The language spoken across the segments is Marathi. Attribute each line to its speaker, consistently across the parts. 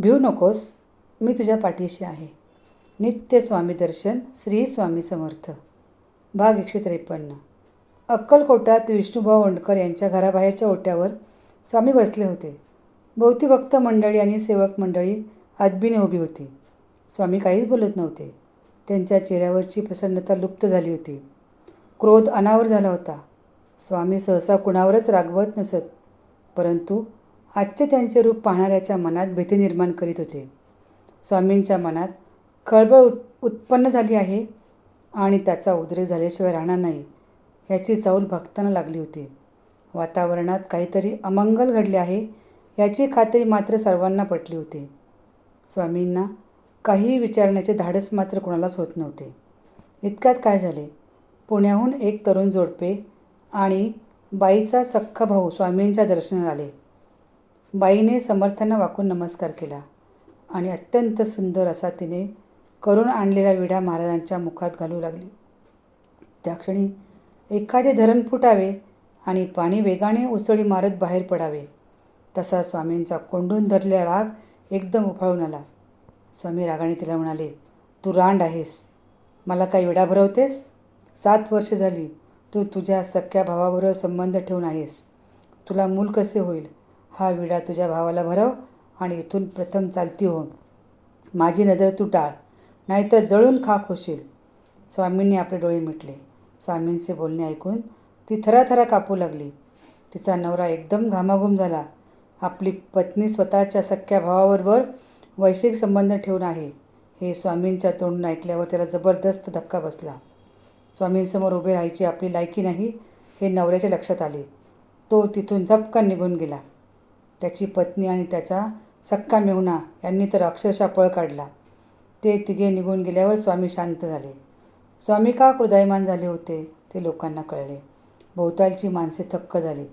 Speaker 1: भिऊ नकोस मी तुझ्या पाठीशी आहे. नित्य स्वामी दर्शन श्री स्वामी समर्थ. भाग एकशे त्रेपन्न. अक्कलकोटात विष्णुभाऊ ओंडकर यांच्या घराबाहेरच्या ओट्यावर स्वामी बसले होते. भोवती भक्त मंडळी आणि सेवक मंडळी अदबीने उभी होती. स्वामी काहीच बोलत नव्हते. त्यांच्या चेहऱ्यावरची प्रसन्नता लुप्त झाली होती. क्रोध अनावर झाला होता. स्वामी सहसा कुणावरच रागवत नसत. परंतु आजचे त्यांचे रूप पाहणाऱ्याच्या मनात भीती निर्माण करीत होते. स्वामींच्या मनात खळबळ उत् उत्पन्न झाली आहे आणि त्याचा उद्रेक झाल्याशिवाय राहणार नाही याची चाऊल भक्तांना लागली होती. वातावरणात काहीतरी अमंगल घडले आहे याची खात्री मात्र सर्वांना पटली होती. स्वामींना काहीही विचारण्याचे धाडस मात्र कोणालाच होत नव्हते. इतक्यात काय झाले? पुण्याहून एक तरुण जोडपे आणि बाईचा सख्खा भाऊ स्वामींच्या दर्शनाला आले. बाईने समर्थांना वाकून नमस्कार केला आणि अत्यंत सुंदर असा तिने करून आणलेला विडा महाराजांच्या मुखात घालू लागली. त्या क्षणी एखादे धरण फुटावे आणि पाणी वेगाने उसळी मारत बाहेर पडावे तसा स्वामींचा कोंडून धरलेला राग एकदम उफाळून आला. स्वामी रागाने तिला म्हणाले तू रांड आहेस. मला काही विडा भरवतेस? सात वर्ष झाली. तू तुझ्या सख्या भावाबरोबर संबंध ठेवून आहेस. तुला मूल कसे होईल? हा विडा तुझ्या भावाला भरव आणि इथून प्रथम चालती हो माझी नजर तू टाळ नाहीतर जळून खाक होशील. स्वामींनी आपले डोळे मिटले. स्वामींचे बोलणे ऐकून ती थराथरा कापू लागली. तिचा नवरा एकदम घामाघूम झाला. आपली पत्नी स्वतःच्या सख्या भावाबरोबर वैश्विक संबंध ठेवून आहे. हे स्वामींच्या तोंडून ऐकल्यावर त्याला जबरदस्त धक्का बसला. स्वामींसमोर उभे राहायची आपली लायकी नाही हे नवऱ्याच्या लक्षात आले. तो तिथून झपकन निघून गेला. त्याची पत्नी आणि त्याचा सक्का मेहुणा यांनी तर अक्षरशः पळ काढला. ते तिघे निघून गेल्यावर स्वामी शांत झाले. स्वामी का कृदायमान झाले होते ते लोकांना कळले. भोवतालची माणसे थक्क झाली.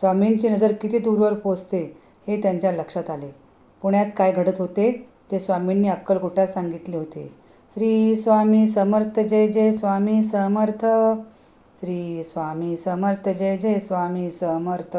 Speaker 1: स्वामींची नजर किती दूरवर पोचते हे त्यांच्या लक्षात आले. पुण्यात काय घडत होते ते स्वामींनी अक्कलकोटात सांगितले होते. श्री स्वामी समर्थ जय जय स्वामी समर्थ. श्री स्वामी समर्थ जय जय स्वामी समर्थ.